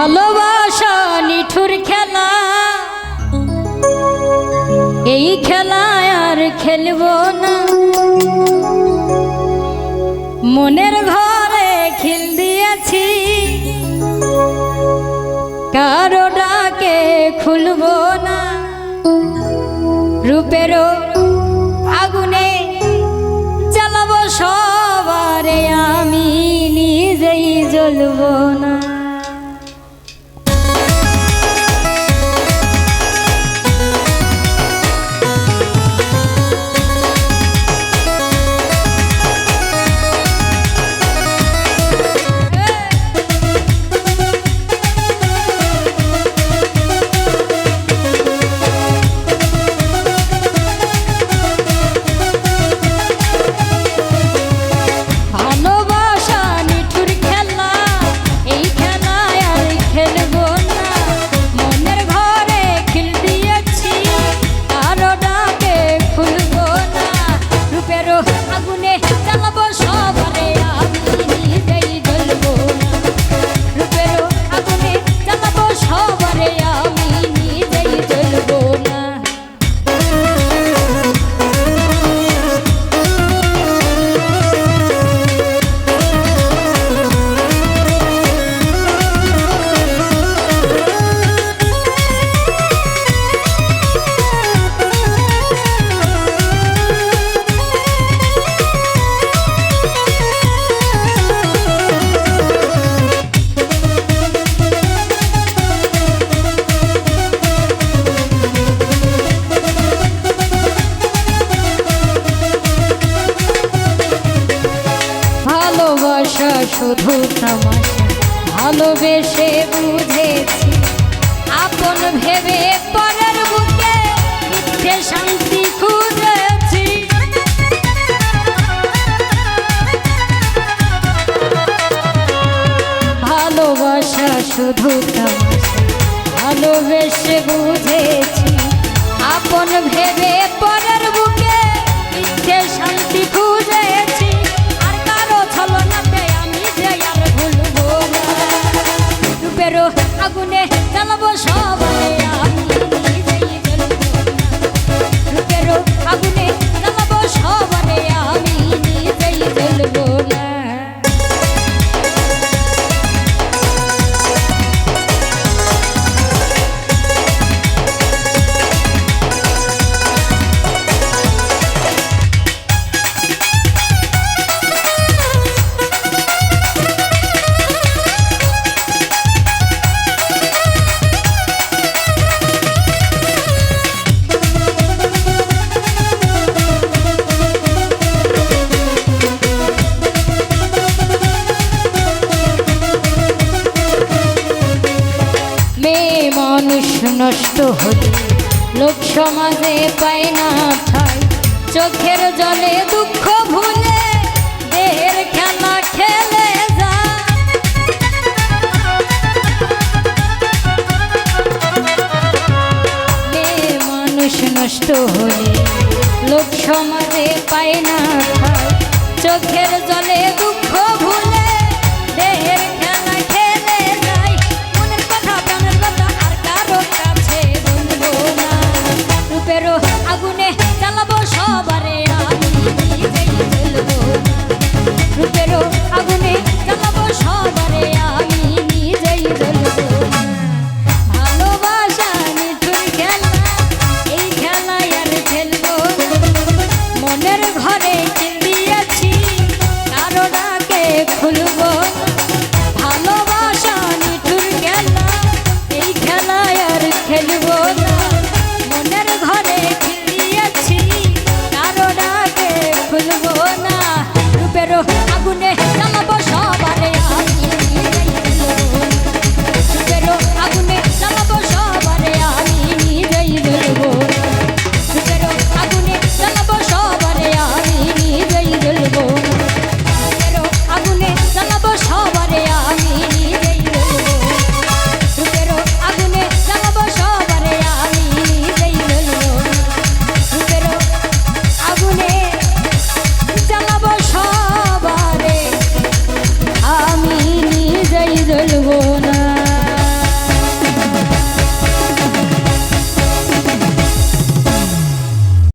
ভালোবাসা নিঠুর খেলা। এই খেলায় আর খেলব না। মনের ঘরে খিল দিয়েছি। কারও ডাকে খুলবো না। রূপেরও আগুনে জ্বালাবো সবারে আমি নিজেই জ্বলব না। শুধু তামাশা। ভালোবেসে বুঝেছি, আপন ভেবে পরের বুকে শান্তি খুঁজেছি। ভালোবাসা শুধু তামাশা, ভালোবেসে বুঝেছি, আপন ভেবে পরের নষ্ট হল লোক সমাজে পায় না ঠাই। চোখের জলে দুঃখ ভুলে দেহের খেলা খেলে নষ্ট হলে লোক সমাজে পায় না চোখের জলে Thank you.